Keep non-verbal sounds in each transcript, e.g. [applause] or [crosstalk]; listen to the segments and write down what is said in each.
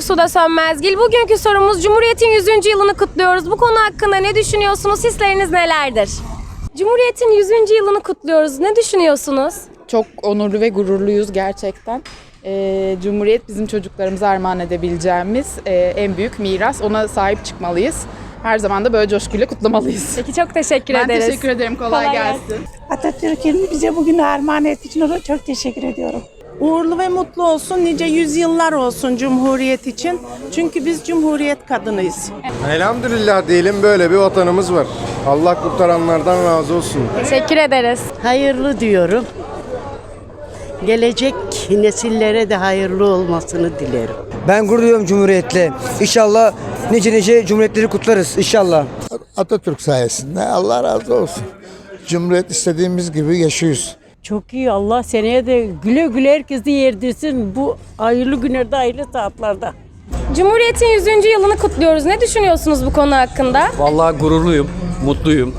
Suda Sönmezgil. Bugünkü sorumuz Cumhuriyet'in 100. yılını kutluyoruz. Bu konu hakkında ne düşünüyorsunuz? Hisleriniz nelerdir? Cumhuriyet'in 100. yılını kutluyoruz. Ne düşünüyorsunuz? Çok onurlu ve gururluyuz gerçekten. Ee, Cumhuriyet bizim çocuklarımıza armağan edebileceğimiz e, en büyük miras. Ona sahip çıkmalıyız. Her zaman da böyle coşkuyla kutlamalıyız. Peki çok teşekkür Ben ederiz. teşekkür ederim. Kolay, Kolay gelsin. Atatürk'ün bize bugün armağan ettiği için ona çok teşekkür ediyorum. Uğurlu ve mutlu olsun, nice yüzyıllar olsun Cumhuriyet için. Çünkü biz Cumhuriyet kadınıyız. Elhamdülillah diyelim böyle bir vatanımız var. Allah kurtaranlardan razı olsun. Teşekkür ederiz. Hayırlı diyorum. Gelecek nesillere de hayırlı olmasını dilerim. Ben gurur duyuyorum Cumhuriyet'le. İnşallah nice nice Cumhuriyetleri kutlarız inşallah. Atatürk sayesinde Allah razı olsun. Cumhuriyet istediğimiz gibi yaşıyoruz. Çok iyi Allah seneye de güle güle herkesi yerdirsin bu hayırlı günlerde hayırlı saatlerde. Cumhuriyet'in 100. yılını kutluyoruz. Ne düşünüyorsunuz bu konu hakkında? Vallahi gururluyum, mutluyum,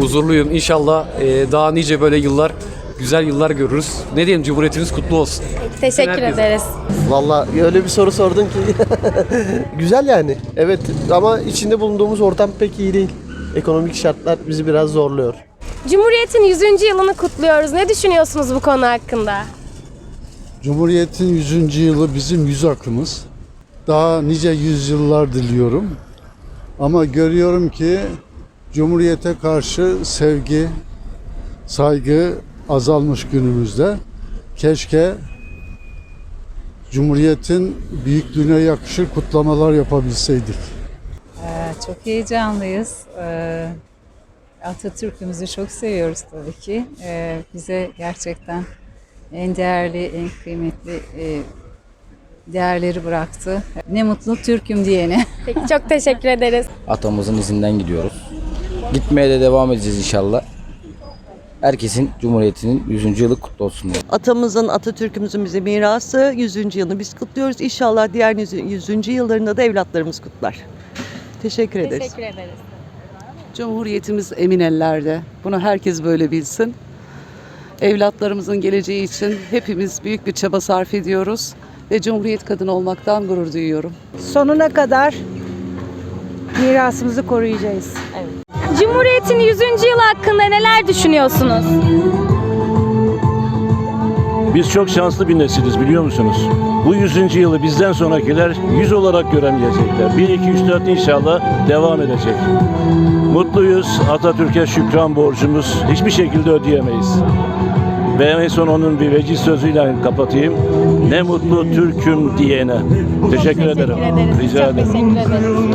huzurluyum. İnşallah e, daha nice böyle yıllar, güzel yıllar görürüz. Ne diyelim Cumhuriyetimiz kutlu olsun. Teşekkür herkese. ederiz. Vallahi öyle bir soru sordun ki. [laughs] Güzel yani. Evet ama içinde bulunduğumuz ortam pek iyi değil. Ekonomik şartlar bizi biraz zorluyor. Cumhuriyet'in 100. yılını kutluyoruz. Ne düşünüyorsunuz bu konu hakkında? Cumhuriyet'in 100. yılı bizim yüz akımız. Daha nice yüzyıllar diliyorum. Ama görüyorum ki Cumhuriyet'e karşı sevgi, saygı azalmış günümüzde. Keşke Cumhuriyet'in büyüklüğüne yakışır kutlamalar yapabilseydik. Çok heyecanlıyız. Ee, Atatürk'ümüzü çok seviyoruz tabii ki. Ee, Bize gerçekten en değerli, en kıymetli e, değerleri bıraktı. Ne mutlu Türk'üm diyene. [laughs] Peki çok teşekkür ederiz. Atamızın izinden gidiyoruz. Gitmeye de devam edeceğiz inşallah. Herkesin Cumhuriyeti'nin 100. yılı kutlu olsun. Atamızın, Atatürk'ümüzün bize mirası 100. yılını biz kutluyoruz. İnşallah diğer 100. yıllarında da evlatlarımız kutlar. Teşekkür ederiz. Teşekkür ederiz. Cumhuriyetimiz emin ellerde. Bunu herkes böyle bilsin. Evlatlarımızın geleceği için hepimiz büyük bir çaba sarf ediyoruz. Ve Cumhuriyet kadını olmaktan gurur duyuyorum. Sonuna kadar mirasımızı koruyacağız. Cumhuriyet'in 100. yılı hakkında neler düşünüyorsunuz? Biz çok şanslı bir nesiliz biliyor musunuz? Bu 100. yılı bizden sonrakiler 100 olarak göremeyecekler. 1, 2, 3, 4 inşallah devam edecek. Mutluyuz. Atatürk'e şükran borcumuz hiçbir şekilde ödeyemeyiz. Ve en son onun bir veciz sözüyle kapatayım. Ne mutlu Türk'üm diyene. Teşekkür, ederim. ederiz. Rica çok ederim. teşekkür ederiz.